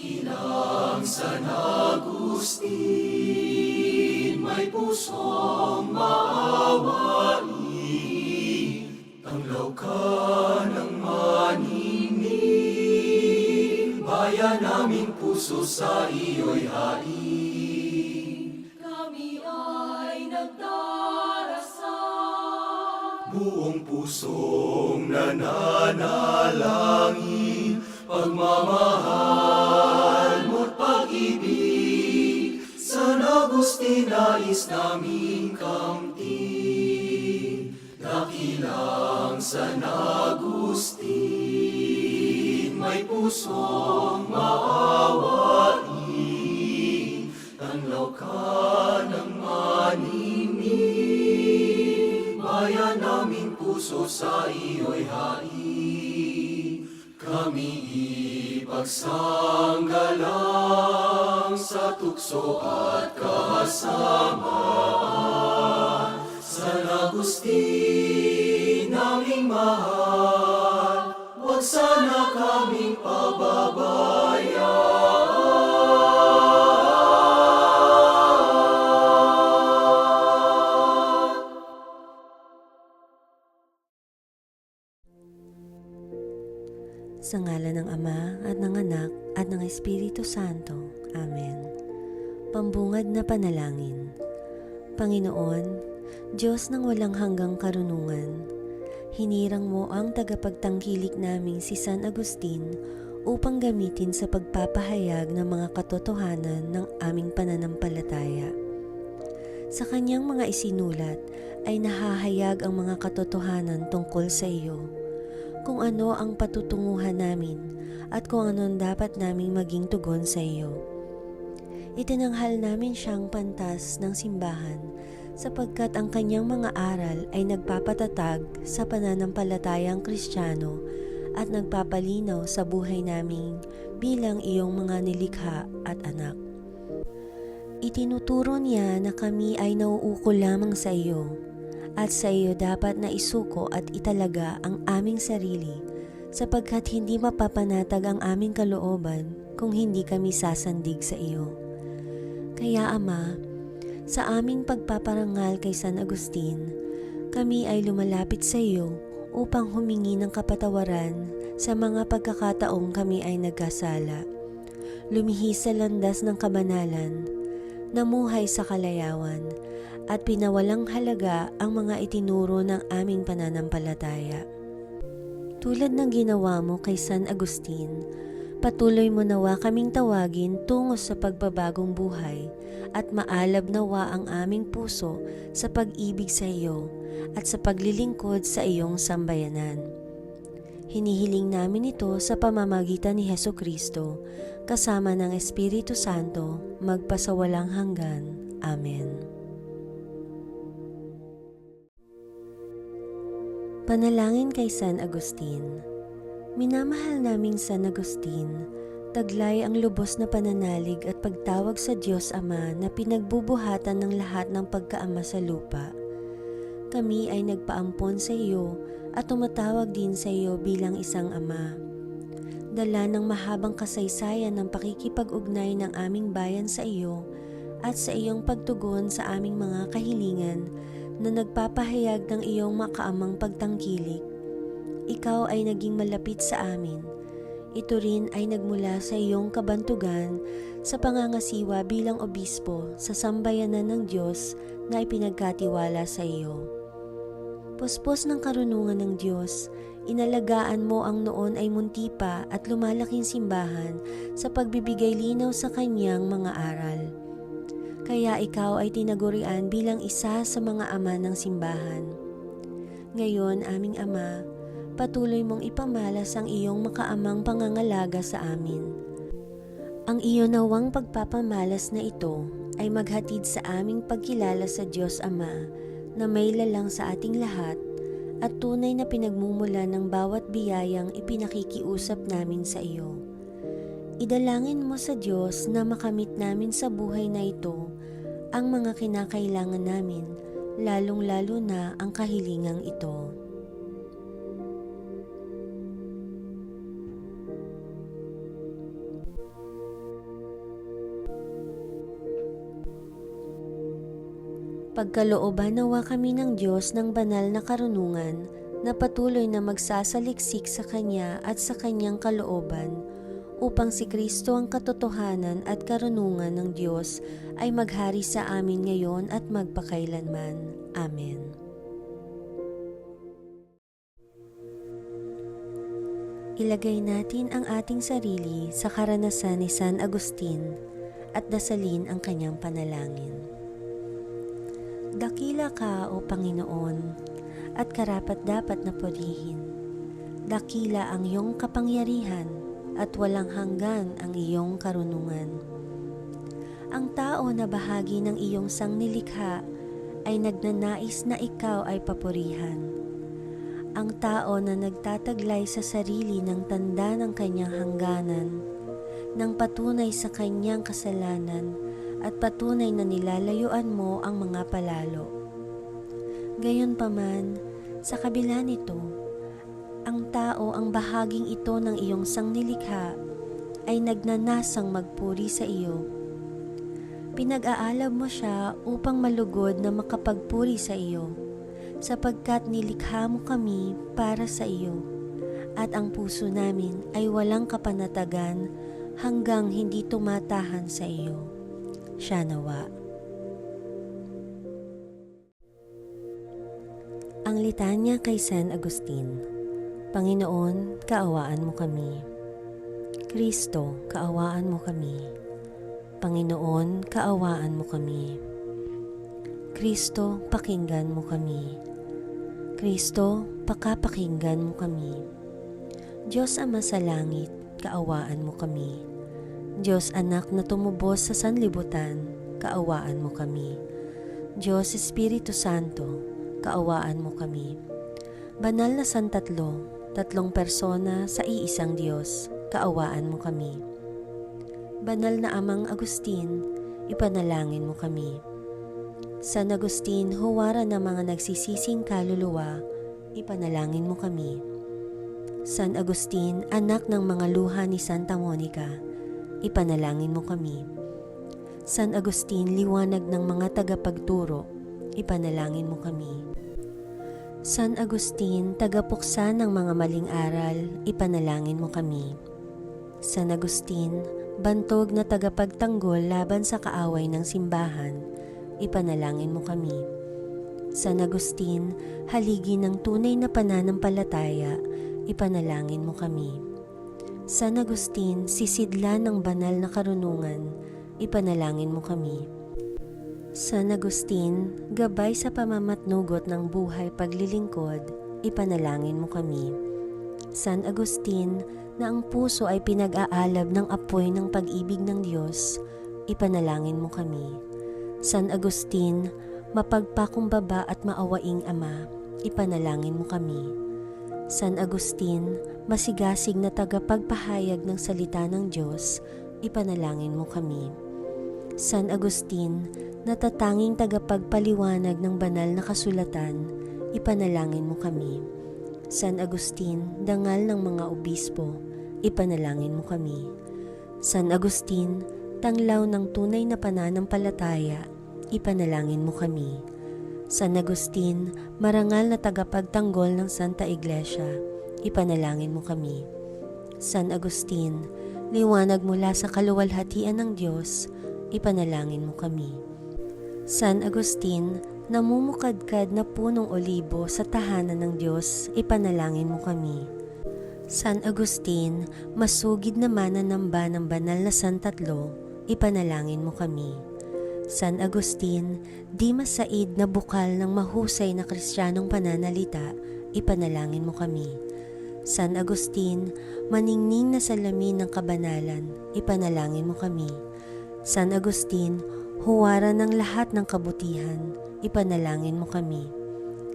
Ilang San Agustin, may pusong maawain, Tanglaw ka ng maningning, Bayan naming puso sa iyo'y hain. Kami ay nagdarasal. Buong pusong nananalangin, pagmamahal nais naming kamtin. Dakilang San Agustin, may pusong maawain, Tanglaw ka ng maningning, Bayan naming puso sa iyo'y hain. Kami ipagsanggalang tukso at kasamaan. San Agustin, naming mahal, panalangin. Panginoon, Diyos ng walang hanggang karunungan, hinirang mo ang tagapagtangkilik naming si San Agustin upang gamitin sa pagpapahayag ng mga katotohanan ng aming pananampalataya. Sa kanyang mga isinulat ay nahahayag ang mga katotohanan tungkol sa iyo kung ano ang patutunguhan namin at kung ano dapat naming maging tugon sa iyo. Itinanghal namin siyang pantas ng simbahan sapagkat ang kanyang mga aral ay nagpapatatag sa pananampalatayang kristyano at nagpapalinaw sa buhay naming bilang iyong mga nilikha at anak. Itinuturo niya na kami ay nauukol lamang sa iyo at sa iyo dapat na isuko at italaga ang aming sarili sapagkat hindi mapapanatag ang aming kalooban kung hindi kami sasandig sa iyo. Kaya Ama, sa aming pagpaparangal kay San Agustin, kami ay lumalapit sa iyo upang humingi ng kapatawaran sa mga pagkakataong kami ay nagkasala. Lumihis sa landas ng kabanalan, namuhay sa kalayawan, at pinawalang halaga ang mga itinuro ng aming pananampalataya. Tulad ng ginawa mo kay San Agustin, patuloy mo nawa kaming tawagin tungo sa pagbabagong buhay at maalab nawa ang aming puso sa pag-ibig sa iyo at sa paglilingkod sa iyong sambayanan. Hinihiling namin ito sa pamamagitan ni Heso Kristo, kasama ng Espiritu Santo, magpasawalang hanggan. Amen. Panalangin kay San Agustin Minamahal naming San Agustin, taglay ang lubos na pananalig at pagtawag sa Diyos Ama na pinagbubuhatan ng lahat ng pagkaama sa lupa. Kami ay nagpaampon sa iyo at tumatawag din sa iyo bilang isang ama. Dala ng mahabang kasaysayan ng pakikipag-ugnay ng aming bayan sa iyo at sa iyong pagtugon sa aming mga kahilingan na nagpapahayag ng iyong makaamang pagtangkilik. Ikaw ay naging malapit sa amin. Ito rin ay nagmula sa iyong kabantugan sa pangangasiwa bilang obispo sa sambayanan ng Diyos na ipinagkatiwala sa iyo. Puspos ng karunungan ng Diyos, inalagaan mo ang noon ay munti pa at lumalaking simbahan sa pagbibigay linaw sa kanyang mga aral. Kaya ikaw ay tinagurian bilang isa sa mga ama ng simbahan. Ngayon, aming Ama, patuloy mong ipamalas ang iyong makaamang pangangalaga sa amin. Ang iyo nawang pagpapamalas na ito ay maghatid sa aming pagkilala sa Diyos Ama na may lalang sa ating lahat at tunay na pinagmumula ng bawat biyayang ipinakikiusap namin sa iyo. Idalangin mo sa Diyos na makamit namin sa buhay na ito ang mga kinakailangan namin, lalong-lalo na ang kahilingang ito. Pagkalooban nawa kami ng Diyos ng banal na karunungan na patuloy na magsasaliksik sa Kanya at sa Kanyang kalooban upang si Kristo ang katotohanan at karunungan ng Diyos ay maghari sa amin ngayon at magpakailanman. Amen. Ilagay natin ang ating sarili sa karanasan ni San Agustin at dasalin ang kanyang panalangin. Dakila ka, O Panginoon, at karapat dapat na purihin. Dakila ang iyong kapangyarihan at walang hanggan ang iyong karunungan. Ang tao na bahagi ng iyong sangnilikha ay nagnanais na ikaw ay papurihan. Ang tao na nagtataglay sa sarili ng tanda ng kanyang hangganan, ng patunay sa kanyang kasalanan at patunay na nilalayuan mo ang mga palalo. Gayunpaman, sa kabila nito, ang tao ang bahaging ito ng iyong sangnilikha ay nagnanasang magpuri sa iyo. Pinag-aalab mo siya upang malugod na makapagpuri sa iyo, sapagkat nilikha mo kami para sa iyo, at ang puso namin ay walang kapanatagan hanggang hindi tumatahan sa iyo. Siya nawa. Ang litanya kay San Agustin Panginoon, kaawaan mo kami. Kristo, kaawaan mo kami. Panginoon, kaawaan mo kami. Kristo, pakinggan mo kami. Kristo, pakapakinggan mo kami. Diyos Ama sa langit, kaawaan mo kami. Diyos Anak na tumubos sa sanlibutan, kaawaan mo kami. Diyos Espiritu Santo, kaawaan mo kami. Banal na Santatlo, tatlong persona sa iisang Diyos, kaawaan mo kami. Banal na Amang Agustin, ipanalangin mo kami. San Agustin, huwara ng mga nagsisising kaluluwa, ipanalangin mo kami. San Agustin, anak ng mga luha ni Santa Monica, ipanalangin mo kami. San Agustin, liwanag ng mga tagapagturo, ipanalangin mo kami. San Agustin, tagapuksa ng mga maling aral, ipanalangin mo kami. San Agustin, bantog na tagapagtanggol laban sa kaaway ng simbahan, ipanalangin mo kami. San Agustin, haligi ng tunay na pananampalataya, ipanalangin mo kami. San Agustin, sisidla ng banal na karunungan, ipanalangin mo kami. San Agustin, gabay sa pamamatnugot ng buhay paglilingkod, ipanalangin mo kami. San Agustin, na ang puso ay pinag-aalab ng apoy ng pag-ibig ng Diyos, ipanalangin mo kami. San Agustin, mapagpakumbaba at maawaing Ama, ipanalangin mo kami. San Agustin, masigasig na tagapagpahayag ng salita ng Diyos, ipanalangin mo kami. San Agustin, natatanging tagapagpaliwanag ng banal na kasulatan, ipanalangin mo kami. San Agustin, dangal ng mga obispo, ipanalangin mo kami. San Agustin, tanglaw ng tunay na pananampalataya, ipanalangin mo kami. San Agustin, marangal na tagapagtanggol ng Santa Iglesia, ipanalangin mo kami. San Agustin, liwanag mula sa kaluwalhatian ng Diyos, ipanalangin mo kami. San Agustin, namumukadkad na punong olibo sa tahanan ng Diyos, ipanalangin mo kami. San Agustin, masugid na mananamba ng banal na santatlo, ipanalangin mo kami. San Agustin, di masaid na bukal ng mahusay na kristyanong pananalita, ipanalangin mo kami. San Agustin, maningning na salamin ng kabanalan, ipanalangin mo kami. San Agustin, huwara ng lahat ng kabutihan, ipanalangin mo kami.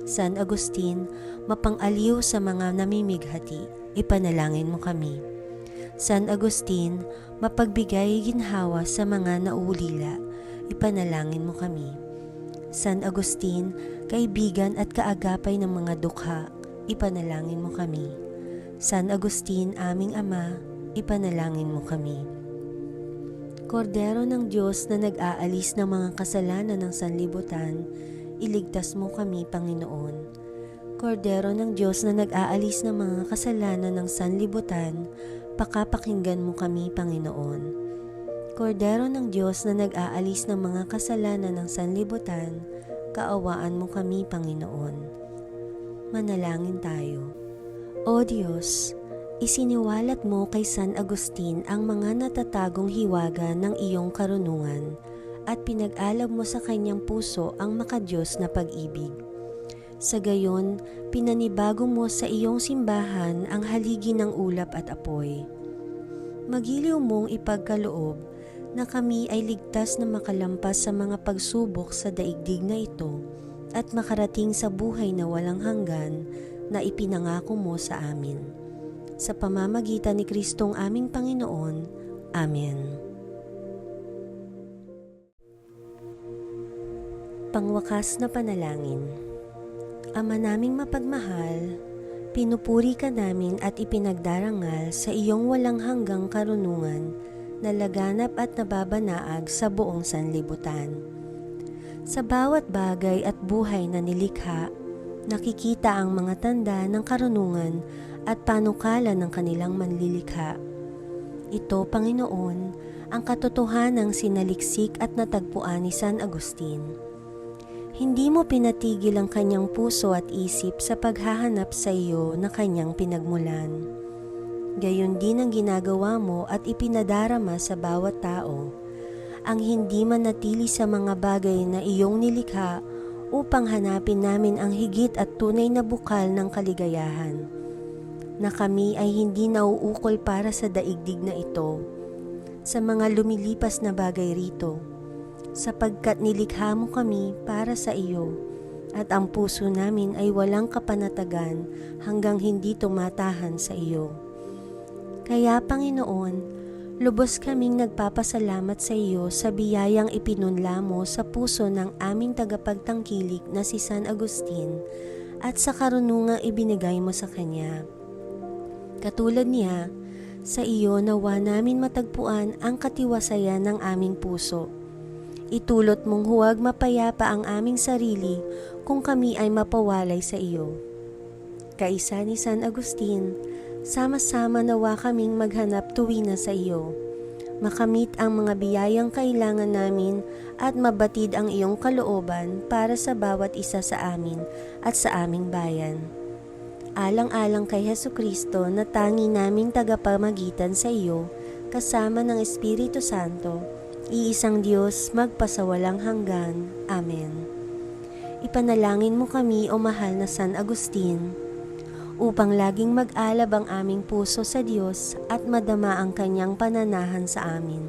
San Agustin, mapang-aliw sa mga namimighati, ipanalangin mo kami. San Agustin, mapagbigay ginhawa sa mga naulila, ipanalangin mo kami. San Agustin, kaibigan at kaagapay ng mga dukha, ipanalangin mo kami. San Agustin, aming Ama, ipanalangin mo kami. Kordero ng Diyos na nag-aalis ng mga kasalanan ng sanlibutan, iligtas mo kami, Panginoon. Kordero ng Diyos na nag-aalis ng mga kasalanan ng sanlibutan, pakapakinggan mo kami, Panginoon. Kordero ng Diyos na nag-aalis ng mga kasalanan ng sanlibutan, kaawaan mo kami, Panginoon. Manalangin tayo. O Diyos, isiniwalat mo kay San Agustin ang mga natatagong hiwaga ng iyong karunungan at pinag-alab mo sa kanyang puso ang makadiyos na pag-ibig. Sa gayon, pinanibago mo sa iyong simbahan ang haligi ng ulap at apoy. Magiliw mong ipagkaloob na kami ay ligtas na makalampas sa mga pagsubok sa daigdig na ito at makarating sa buhay na walang hanggan na ipinangako mo sa amin. Sa pamamagitan ni Kristong aming Panginoon. Amen. Pangwakas na panalangin Ama naming mapagmahal, pinupuri ka namin at ipinagdarangal sa iyong walang hanggang karunungan na laganap at nababanaag sa buong sanlibutan. Sa bawat bagay at buhay na nilikha, nakikita ang mga tanda ng karunungan at panukala ng kanilang manlilikha. Ito, Panginoon, ang katotohanang sinaliksik at natagpuan ni San Agustin. Hindi mo pinatigil ang kanyang puso at isip sa paghahanap sa iyo na kanyang pinagmulan. Gayon din ang ginagawa mo at ipinadarama sa bawat tao, ang hindi manatili sa mga bagay na iyong nilikha upang hanapin namin ang higit at tunay na bukal ng kaligayahan, na kami ay hindi nauukol para sa daigdig na ito, sa mga lumilipas na bagay rito, sapagkat nilikha mo kami para sa iyo, at ang puso namin ay walang kapanatagan hanggang hindi tumatahan sa iyo. Kaya Panginoon, lubos kaming nagpapasalamat sa iyo sa biyayang ipinunla mo sa puso ng aming tagapagtangkilik na si San Agustin at sa karunungang ibinigay mo sa kanya. Katulad niya, sa iyo nawa namin matagpuan ang katiwasayan ng aming puso. Itulot mong huwag mapayapa ang aming sarili kung kami ay mapawalay sa iyo. Kaisa ni San Agustin, sama-sama nawa kaming maghanap tuwi na sa iyo. Makamit ang mga biyayang kailangan namin at mabatid ang iyong kalooban para sa bawat isa sa amin at sa aming bayan. Alang-alang kay Heso Kristo na tangi naming tagapamagitan sa iyo, kasama ng Espiritu Santo, iisang Diyos magpasawalang hanggan. Amen. Ipanalangin mo kami o mahal na San Agustin, upang laging mag-alab ang aming puso sa Diyos at madama ang kanyang pananahan sa amin.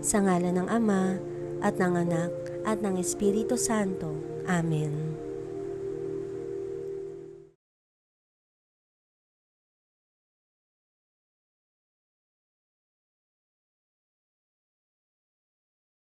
Sa ngala ng Ama, at ng Anak, at ng Espiritu Santo. Amen.